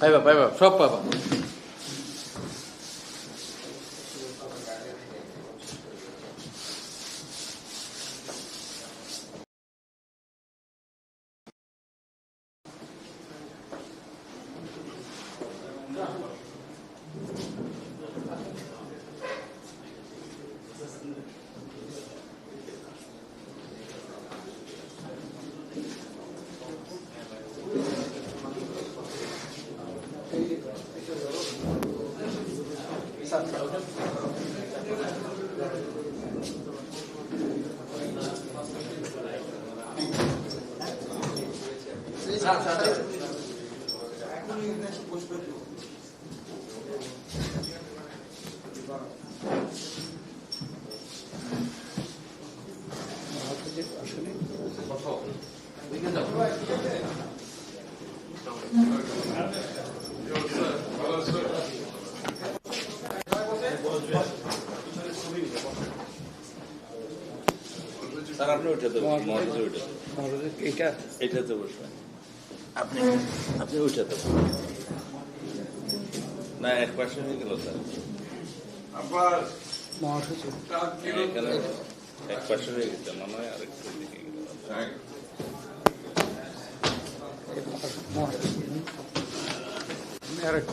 Päivä, päivä, soppa. পাবা sir আপনি উঠে দেবেন মহারাজে উঠে দেবেন এটা এটাতে বসবেন আপনি আপনি দেবেন না এক পাশে হয়ে গেল স্যার এখানে এক পাশে হয়ে গেছে মনে হয় আরেকটু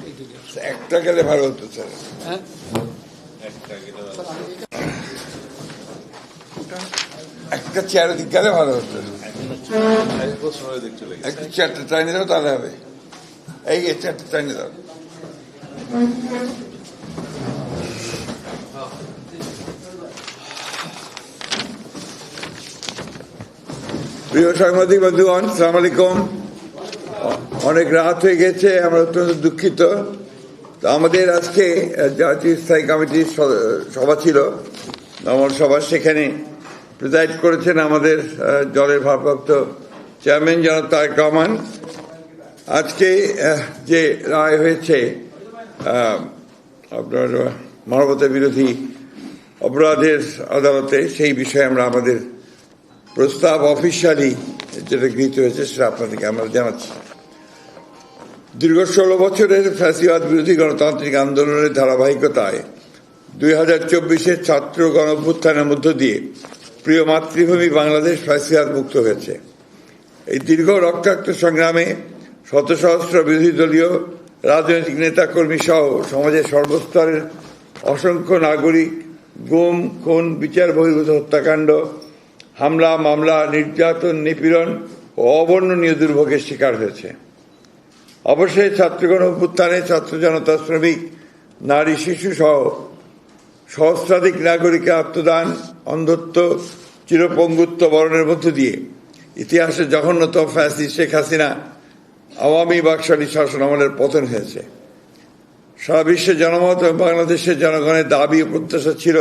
দিকে গেল একটা গেলে ভালো হতো স্যার। হ্যাঁ? একটা গেল একটা চেয়ারের দিক গেলে ভালো হতো। একটু চেয়ারটা টাইনে দাও তাহলে হবে। এই চেয়ারটা টাইনে দাও প্রিয় সাংবাদিক বন্ধুগণ সালাম আলাইকুম। অনেক রাত হয়ে গেছে আমরা অত্যন্ত দুঃখিত। তো আমাদের আজকে জাতীয় স্থায়ী কমিটির সভা ছিল। আমার সভা সেখানে। প্রিজাইড করেছেন আমাদের দলের ভারপ্রাপ্ত চেয়ারম্যান জনাব তারেক রহমান। আজকে যে রায় হয়েছে আপনার মানবতা বিরোধী অপরাধের আদালতে, সেই বিষয়ে আমরা আমাদের প্রস্তাব অফিসিয়ালি যেটা গৃহীত হয়েছে সেটা আপনাদেরকে আমরা জানাচ্ছি। দীর্ঘ ষোলো বছরের ফ্যাসিবাদ বিরোধী গণতান্ত্রিক আন্দোলনের ধারাবাহিকতায় দুই হাজার চব্বিশের ছাত্র গণভ্যুত্থানের মধ্য দিয়ে প্রিয় মাতৃভূমি বাংলাদেশ ফ্যাসিবাদ মুক্ত হয়েছে। এই দীর্ঘ রক্তাক্ত সংগ্রামে শত সহস্র বিরোধী দলীয় রাজনৈতিক নেতাকর্মী সহ সমাজের সর্বস্তরের অসংখ্য নাগরিক গুম, খুন, বিচার বহির্ভূত হত্যাকাণ্ড, হামলা, মামলা, নির্যাতন, নিপীড়ন ও অবর্ণনীয় দুর্ভোগের শিকার হয়েছে। অবশ্যই ছাত্রগণ অভ্যুত্থানে ছাত্র জনতা শ্রমিক, নারী, শিশু সহ সহস্রাধিক নাগরিক আত্মদান, অন্ধত্ব, চিরপঙ্গুত্ব বরণের মধ্য দিয়ে। ইতিহাসে জঘন্যতম ফ্যাসি শেখ হাসিনা আওয়ামী বাকশালী শাসন আমলের পতন হয়েছে। সারা বিশ্বের জনমত এবং বাংলাদেশের জনগণের দাবি ও প্রত্যাশা ছিল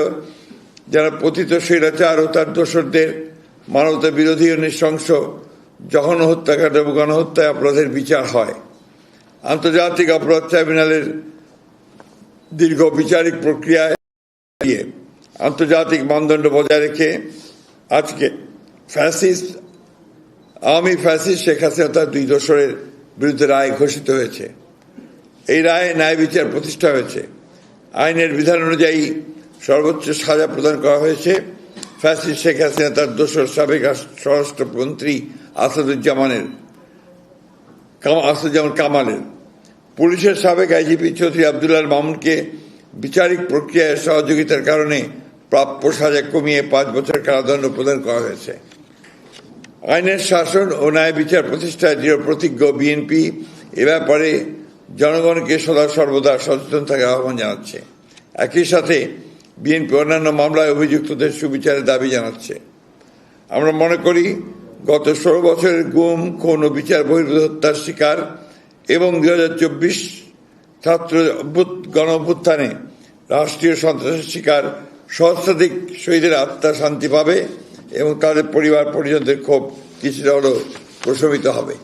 যারা পতিত স্বৈরাচার ও তার দোসরদের মানবতা বিরোধী ও নৃশংস জঘন্য হত্যাকাণ্ড এবং গণহত্যায় অপরাধের বিচার হয়। আন্তর্জাতিক অপরাধ ট্রাইব্যুনালের দীর্ঘ বিচারিক প্রক্রিয়ায় দিয়ে আন্তর্জাতিক মানদণ্ড বজায় রেখে আজকে ফ্যাসিস্ট, আওয়ামী ফ্যাসিস্ট শেখ হাসিনা তার দুই দোসরের বিরুদ্ধে রায় ঘোষিত হয়েছে। এই রায়ে ন্যায় বিচার প্রতিষ্ঠা হয়েছে। আইনের বিধান অনুযায়ী সর্বোচ্চ সাজা প্রদান করা হয়েছে। ফ্যাসিস্ট শেখ হাসিনা তার দোসর সাবেক স্বরাষ্ট্রমন্ত্রী আসাদুজ্জামানের আসাদুজ্জামান কামালের। পুলিশের সাবেক আইজিপি চৌধুরী আবদুল্লাহ মামুনকে বিচারিক প্রক্রিয়ায় সহযোগিতার কারণে প্রাপ্য সাজা কমিয়ে পাঁচ বছর কারাদণ্ড প্রদান করা হয়েছে। আইনের শাসন ও ন্যায় বিচার প্রতিষ্ঠায় দৃঢ় প্রতিজ্ঞ বিএনপি। এ ব্যাপারে জনগণকে সদা সর্বদা সচেতন থাকার আহ্বান জানাচ্ছে। একই সাথে বিএনপি অন্যান্য মামলায় অভিযুক্তদের সুবিচারের দাবি জানাচ্ছে। আমরা মনে করি, গত ষোলো বছরের গুম, খুন ও বিচার বহির্ভূত হত্যার শিকার এবং দু হাজার চব্বিশ ছাত্র গণ অভ্যুত্থানে রাষ্ট্রীয় সন্ত্রাসের শিকার সহস্রাধিক শহীদের আত্মা শান্তি পাবে এবং তাদের পরিবার পরিজনদের ক্ষোভ কিছুটা হলেও প্রশমিত হবে।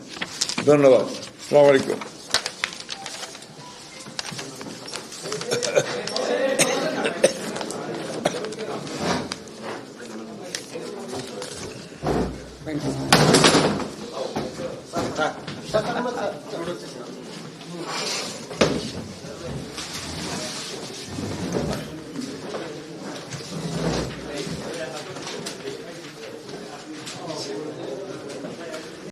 ধন্যবাদ। সালাম আলাইকুম।